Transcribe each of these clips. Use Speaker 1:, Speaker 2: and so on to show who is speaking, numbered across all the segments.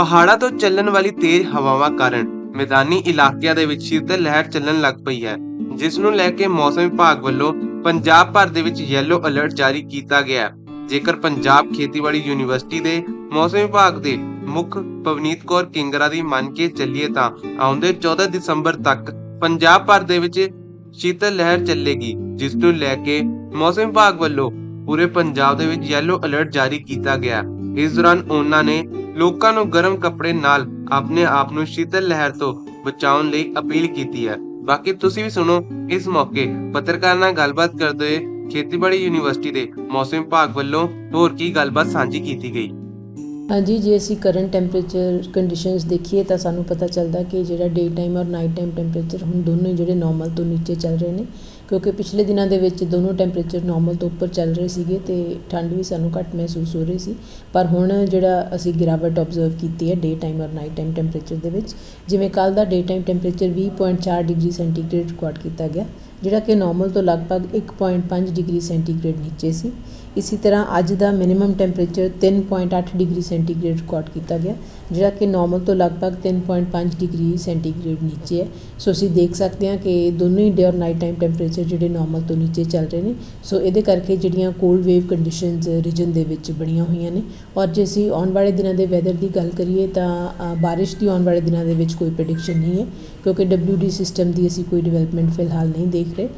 Speaker 1: ਪਹਾੜਾਂ ਤੋਂ ਚੱਲਣ ਵਾਲੀ ਤੇਜ਼ ਹਵਾਵਾਂ ਕਾਰਨ ਮੈਦਾਨੀ ਇਲਾਕਿਆਂ ਦੇ ਵਿੱਚ ਸ਼ੀਤਲ ਲਹਿਰ ਚੱਲਣ ਲੱਗ ਪਈ ਹੈ, ਜਿਸ ਨੂੰ ਲੈ ਕੇ ਮੌਸਮ ਵਿਭਾਗ ਵੱਲੋਂ ਪੰਜਾਬ ਭਰ ਦੇ ਵਿੱਚ ਯੈਲੋ ਅਲਰਟ ਜਾਰੀ ਕੀਤਾ ਗਿਆ ਹੈ। ਜੇਕਰ ਪੰਜਾਬ ਖੇਤੀਬਾੜੀ ਯੂਨੀਵਰਸਿਟੀ ਦੇ ਮੌਸਮ ਵਿਭਾਗ ਦੇ ਮੁੱਖ ਪਵਨੀਤ ਕੌਰ ਕਿੰਗਰਾ ਦੀ ਮੰਨ ਕੇ ਚੱਲੀਏ ਤਾਂ ਆਉਂਦੇ 14 ਦਸੰਬਰ ਤੱਕ ਪੰਜਾਬ ਭਰ ਦੇ ਵਿੱਚ ਸ਼ੀਤਲ ਲਹਿਰ ਚੱਲੇਗੀ, ਜਿਸ ਨੂੰ ਲੈ ਕੇ ਮੌਸਮ ਵਿਭਾਗ ਵੱਲੋਂ ਪੂਰੇ ਪੰਜਾਬ ਦੇ ਵਿੱਚ ਯੈਲੋ ਅਲਰਟ ਜਾਰੀ ਕੀਤਾ ਗਿਆ ਇਸ ਦੌਰਾਨ ਉਹਨਾਂ ਨੇ ਲੋਕਾਂ ਨੂੰ ਗਰਮ ਕੱਪੜੇ ਨਾਲ ਆਪਣੇ ਆਪ ਨੂੰ ਸ਼ੀਤਲ ਲਹਿਰ ਤੋਂ ਬਚਾਉਣ ਲਈ ਅਪੀਲ ਕੀਤੀ ਹੈ। ਬਾਕੀ ਤੁਸੀਂ ਵੀ ਸੁਣੋ, ਇਸ ਮੌਕੇ ਪੱਤਰਕਾਰ ਨਾਲ ਗੱਲਬਾਤ ਕਰਦੇ ਹੋਏ ਖੇਤੀਬਾੜੀ ਯੂਨੀਵਰਸਿਟੀ ਦੇ ਮੌਸਮ ਵਿਭਾਗ ਵੱਲੋਂ ਹੋਰ ਕੀ ਗੱਲਬਾਤ ਸਾਂਝੀ ਕੀਤੀ ਗਈ।
Speaker 2: ਹਾਂਜੀ, ਜੇ ਅਸੀਂ ਕਰੰਟ ਟੈਂਪਰੇਚਰ ਕੰਡੀਸ਼ਨਸ ਦੇਖੀਏ ਤਾਂ ਸਾਨੂੰ ਪਤਾ ਚੱਲਦਾ ਕਿ ਜਿਹੜਾ ਡੇ ਟਾਈਮ ਔਰ ਨਾਈਟ ਟਾਈਮ ਟੈਂਪਰੇਚਰ ਹੁਣ ਦੋਨੋਂ ਹੀ ਜਿਹੜੇ ਨਾਰਮਲ ਤੋਂ ਨੀਚੇ ਚੱਲ ਰਹੇ ਨੇ, ਕਿਉਂਕਿ ਪਿਛਲੇ ਦਿਨਾਂ ਦੇ ਵਿੱਚ ਦੋਨੋਂ ਟੈਂਪਰੇਚਰ ਨਾਰਮਲ ਤੋਂ ਉੱਪਰ ਚੱਲ ਰਹੇ ਸੀਗੇ ਤੇ ਠੰਡ ਵੀ ਸਾਨੂੰ ਘੱਟ ਮਹਿਸੂਸ ਹੋ ਰਹੀ ਸੀ। ਪਰ ਹੁਣ ਜਿਹੜਾ ਅਸੀਂ ਗਿਰਾਵਟ ਆਬਜ਼ਰਵ ਕੀਤੀ ਹੈ ਡੇ ਟਾਈਮ ਔਰ ਨਾਈਟ ਟਾਈਮ ਟੈਂਪਰੇਚਰ ਦੇ ਵਿੱਚ, ਜਿਵੇਂ ਕੱਲ ਦਾ day time temperature 20.4 degree centigrade record ਕੀਤਾ ਗਿਆ ਜਿਹੜਾ ਕਿ ਨਾਰਮਲ ਤੋਂ ਲਗਭਗ 1.5 ਡਿਗਰੀ ਸੈਂਟੀਗ੍ਰੇਡ ਨੀਚੇ ਸੀ। ਇਸੇ ਤਰ੍ਹਾਂ ਅੱਜ ਦਾ minimum temperature 3.8 degree centigrade record ਕੀਤਾ ਗਿਆ, ਜਿਹੜਾ ਕਿ ਨਾਰਮਲ ਤੋਂ ਲਗਭਗ 3.5 ਡਿਗਰੀ ਸੈਂਟੀਗ੍ਰੇਡ ਨੀਚੇ ਹੈ। ਸੋ ਅਸੀਂ ਦੇਖ ਸਕਦੇ ਹਾਂ ਕਿ ਦੋਨੋਂ ਹੀ ਡੇ ਔਰ ਨਾਈਟ ਟਾਈਮ ਟੈਂਪਰੇਚਰ ਜਿਹੜੇ ਨਾਰਮਲ ਤੋਂ ਨੀਚੇ ਚੱਲ ਰਹੇ ਨੇ। ਸੋ ਇਹਦੇ ਕਰਕੇ ਜਿਹੜੀਆਂ ਕੋਲਡ ਵੇਵ ਕੰਡੀਸ਼ਨਸ ਰੀਜਨ ਦੇ ਵਿੱਚ ਬਣੀਆਂ ਹੋਈਆਂ ਨੇ। ਔਰ ਜੇ ਅਸੀਂ ਆਉਣ ਵਾਲੇ ਦਿਨਾਂ ਦੇ ਵੈਦਰ ਦੀ ਗੱਲ ਕਰੀਏ ਤਾਂ ਬਾਰਿਸ਼ ਦੀ ਆਉਣ ਵਾਲੇ ਦਿਨਾਂ ਦੇ ਵਿੱਚ ਕੋਈ ਪ੍ਰੈਡਿਕਸ਼ਨ ਨਹੀਂ ਹੈ, ਕਿਉਂਕਿ WD ਸਿਸਟਮ ਦੀ ਅਸੀਂ ਕੋਈ ਡਿਵੈਲਪਮੈਂਟ ਫਿਲਹਾਲ ਨਹੀਂ ਦੇਖ ਰਹੇ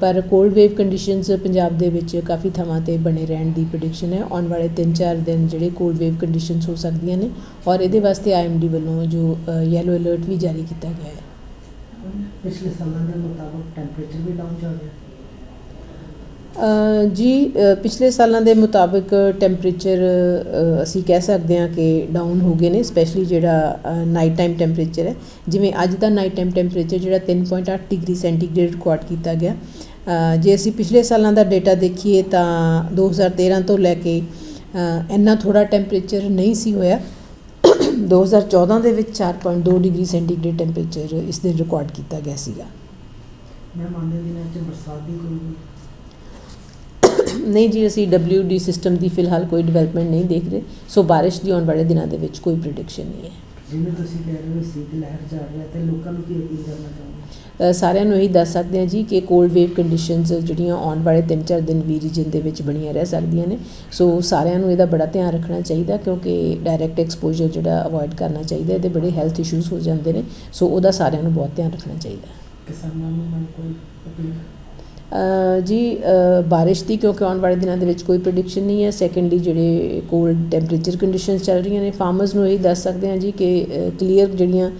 Speaker 2: ਪਰ ਕੋਲਡ ਵੇਵ ਕੰਡੀਸ਼ਨਸ ਪੰਜਾਬ ਦੇ ਵਿੱਚ ਕਾਫੀ ਥਾਵਾਂ ਤੇ ਬਣੇ ਰਹਿਣ ਦੀ ਪ੍ਰੈਡਿਕਸ਼ਨ ਹੈ। ਆਉਣ ਵਾਲੇ 3-4 ਦਿਨ ਜਿਹੜੇ ਕੋਲਡ ਵੇਵ ਕੰਡੀਸ਼ਨਸ ਹੋ ਸਕਦੀਆਂ ਨੇ ਔਰ ਇਹਦੇ ਵਾਸਤੇ ਆਈਐਮਡੀ ਵੱਲੋਂ ਜੋ ਯੈਲੋ ਅਲਰਟ ਵੀ ਜਾਰੀ ਕੀਤਾ ਗਿਆ ਹੈ।
Speaker 3: ਪਿਛਲੇ ਸਾਲਾਂ ਦੇ ਮੁਤਾਬਕ ਟੈਂਪਰੇਚਰ ਵੀ ਡਾਊਨ ਚੱਲ ਰਿਹਾ।
Speaker 2: ਅ, ਜੀ ਪਿਛਲੇ ਸਾਲਾਂ ਦੇ ਮੁਤਾਬਿਕ ਟੈਂਪਰੇਚਰ ਅਸੀਂ ਕਹਿ ਸਕਦੇ ਹਾਂ ਕਿ ਡਾਊਨ ਹੋ ਗਏ ਨੇ ਸਪੈਸ਼ਲੀ ਜਿਹੜਾ ਨਾਈਟ ਟਾਈਮ ਟੈਂਪਰੇਚਰ ਹੈ। ਜਿਵੇਂ ਅੱਜ ਦਾ ਨਾਈਟ ਟਾਈਮ ਟੈਂਪਰੇਚਰ ਜਿਹੜਾ 3.8 ਡਿਗਰੀ ਸੈਂਟੀਗ੍ਰੇਡ ਰਿਕਾਰਡ ਕੀਤਾ ਗਿਆ। ਜੇ ਅਸੀਂ ਪਿਛਲੇ ਸਾਲਾਂ ਦਾ ਡਾਟਾ ਦੇਖੀਏ ਤਾਂ 2013 ਤੋਂ ਲੈ ਕੇ ਇੰਨਾ ਥੋੜਾ ਟੈਂਪਰੇਚਰ ਨਹੀਂ ਸੀ ਹੋਇਆ। 2014 ਦੇ ਵਿੱਚ 4.2 ਡਿਗਰੀ ਸੈਂਟੀਗ੍ਰੇਡ ਟੈਂਪਰੇਚਰ ਇਸ ਦਿਨ ਰਿਕਾਰਡ ਕੀਤਾ ਗਿਆ ਸੀਗਾ।
Speaker 3: ਮੈਂ ਮੰਨਦੇ ਦਿਨਾਂ 'ਚ ਬਰਸਾਤ ਦੀ ਕੋਈ
Speaker 2: ਨਹੀਂ ਜੀ ਅਸੀਂ WD ਸਿਸਟਮ ਦੀ ਫਿਲਹਾਲ ਕੋਈ ਡਿਵੈਲਪਮੈਂਟ ਨਹੀਂ ਦੇਖ ਰਹੇ। ਸੋ ਬਾਰਿਸ਼ ਦੀ ਆਉਣ ਵਾਲੇ ਦਿਨਾਂ ਦੇ ਵਿੱਚ ਕੋਈ ਪ੍ਰੈਡਿਕਸ਼ਨ ਨਹੀਂ ਹੈ।
Speaker 3: ਜਿਵੇਂ ਤੁਸੀਂ ਕਹਿ ਰਹੇ ਹੋ ਸੀਤ ਲਹਿਰ ਚੱਲ ਰਿਹਾ ਤੇ ਲੋਕਾਂ ਨੂੰ ਕੀ ਅਪੀਲ ਕਰਨਾ ਚਾਹੁੰਦੇ
Speaker 2: ਸਾਰਿਆਂ ਨੂੰ ਇਹੀ ਦੱਸ ਸਕਦੇ ਹਾਂ ਜੀ ਕਿ ਕੋਲਡ ਵੇਵ ਕੰਡੀਸ਼ਨਸ ਜਿਹੜੀਆਂ ਆਉਣ ਵਾਲੇ 3-4 ਦਿਨ ਵੀ ਰੀਜਨ ਦੇ ਵਿੱਚ ਬਣੀਆਂ ਰਹਿ ਸਕਦੀਆਂ ਨੇ। ਸੋ ਸਾਰਿਆਂ ਨੂੰ ਇਹਦਾ ਬੜਾ ਧਿਆਨ ਰੱਖਣਾ ਚਾਹੀਦਾ ਕਿਉਂਕਿ ਡਾਇਰੈਕਟ ਐਕਸਪੋਜ਼ਰ ਜਿਹੜਾ ਅਵੋਇਡ ਕਰਨਾ ਚਾਹੀਦਾ ਇਹਦੇ ਬੜੇ ਹੈਲਥ ਇਸ਼ੂਜ਼ ਹੋ ਜਾਂਦੇ ਨੇ। ਸੋ ਉਹਦਾ ਸਾਰਿਆਂ ਨੂੰ ਬਹੁਤ ਧਿਆਨ ਰੱਖਣਾ ਚਾਹੀਦਾ।
Speaker 3: ਕਿਸਾਨਾਂ ਨੂੰ ਮੈਂ ਕੋਈ ਅਪੀਲ?
Speaker 2: ਜੀ ਬਾਰਿਸ਼ ਦੀ ਕਿਉਂਕਿ ਆਉਣ ਵਾਲੇ ਦਿਨਾਂ ਦੇ ਵਿੱਚ ਕੋਈ ਪ੍ਰੈਡਿਕਸ਼ਨ ਨਹੀਂ ਹੈ। ਸੈਕੰਡਲੀ ਜਿਹੜੇ ਕੋਲਡ ਟੈਂਪਰੇਚਰ ਕੰਡੀਸ਼ਨਸ ਚੱਲ ਰਹੀਆਂ ਨੇ ਫਾਰਮਰਸ ਨੂੰ ਇਹ ਦੱਸ ਸਕਦੇ ਹਾਂ ਜੀ ਕਿ ਕਲੀਅਰ ਜਿਹੜੀਆਂ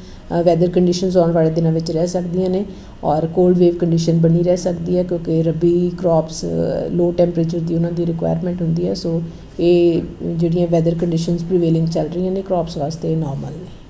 Speaker 2: ਵੈਦਰ ਕੰਡੀਸ਼ਨਸ ਆਉਣ ਵਾਲੇ ਦਿਨਾਂ ਵਿੱਚ ਰਹਿ ਸਕਦੀਆਂ ਨੇ ਔਰ ਕੋਲਡ ਵੇਵ ਕੰਡੀਸ਼ਨ ਬਣੀ ਰਹਿ ਸਕਦੀ ਹੈ ਕਿਉਂਕਿ ਰੱਬੀ ਕ੍ਰੌਪਸ ਲੋ ਟੈਂਪਰੇਚਰ ਦੀ ਉਹਨਾਂ ਦੀ ਰਿਕੁਆਇਰਮੈਂਟ ਹੁੰਦੀ ਹੈ। ਸੋ ਇਹ ਜਿਹੜੀਆਂ ਵੈਦਰ ਕੰਡੀਸ਼ਨਸ ਪ੍ਰੀਵੇਲਿੰਗ ਚੱਲ ਰਹੀਆਂ ਨੇ ਕ੍ਰੌਪਸ ਵਾਸਤੇ ਨਾਰਮਲ ਨੇ।